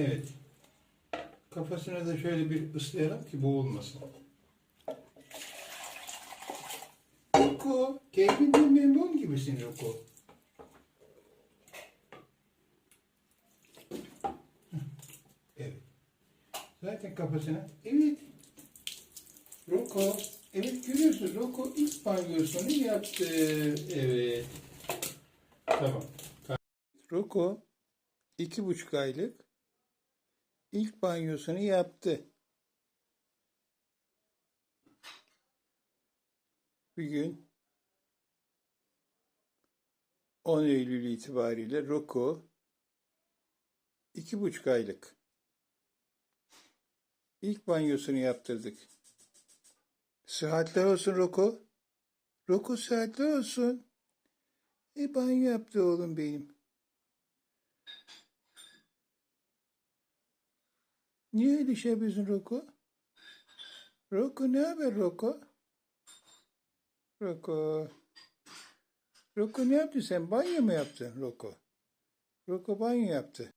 Evet. Kafasına da şöyle bir ıslayalım ki boğulmasın. Roko, keyfinden memnun gibisin Roko. Evet. Zaten kafasına, evet. Roko, evet görüyorsun Roko ilk banyosunu yaptı. Evet. Tamam. Roko iki buçuk aylık ilk banyosunu yaptı. Bir gün 10 Eylül itibariyle Roko iki buçuk aylık ilk banyosunu yaptırdık. Sıhhatler olsun Roko. Roko sıhhatler olsun. E banyo yaptı oğlum benim. Niye öyle şey yapıyorsun Roko? Roko ne haber Roko? Roko. Roko ne yaptın sen? Banyo mu yaptın Roko? Roko banyo yaptı.